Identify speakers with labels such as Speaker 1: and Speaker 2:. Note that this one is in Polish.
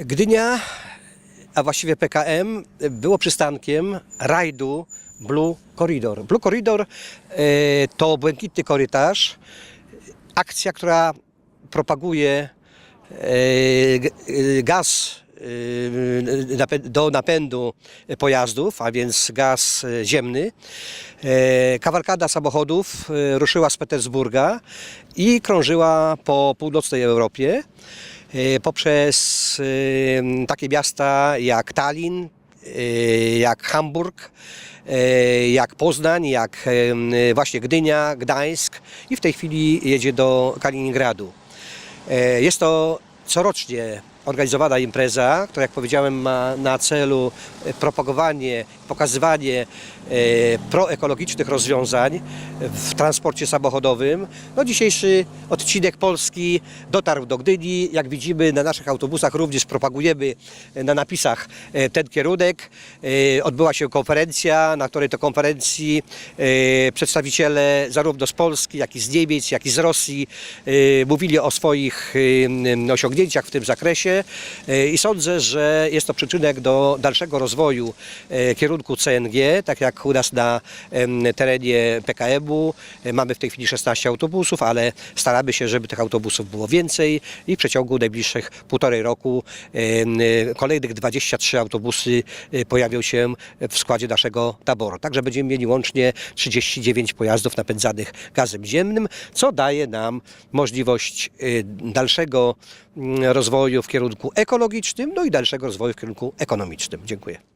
Speaker 1: Gdynia, a właściwie PKM, było przystankiem rajdu Blue Corridor. Blue Corridor e, to błękitny korytarz, akcja, która propaguje e, e, gaz do napędu pojazdów, a więc gaz ziemny. Kawalkada samochodów ruszyła z Petersburga i krążyła po północnej Europie poprzez e, takie miasta jak Tallin, e, jak Hamburg, e, jak Poznań, jak e, właśnie Gdynia, Gdańsk i w tej chwili jedzie do Kaliningradu. E, Jest to corocznie organizowana impreza, która jak powiedziałem ma na celu e, propagowanie, pokazywanie e, proekologicznych rozwiązań w transporcie samochodowym. No, dzisiejszy odcinek Polski dotarł do Gdyni. Jak widzimy na naszych autobusach również propagujemy e, na napisach ten kierunek. Odbyła się konferencja, na której to konferencji przedstawiciele zarówno z Polski, jak i z Niemiec, jak i z Rosji mówili o swoich osiągnięciach w tym zakresie e, i sądzę, że jest to przyczynek do dalszego rozwoju e, kierunku CNG, tak jak u nas na terenie PKM-u. E, Mamy w tej chwili 16 autobusów, ale staramy się, żeby tych autobusów było więcej i w przeciągu najbliższych półtorej roku kolejnych 23 autobusy pojawią się w składzie naszego taboru. Także będziemy mieli łącznie 39 pojazdów napędzanych gazem ziemnym, co daje nam możliwość dalszego mm, rozwoju w kierunku ekologicznym, no i dalszego rozwoju w kierunku ekonomicznym. Dziękuję.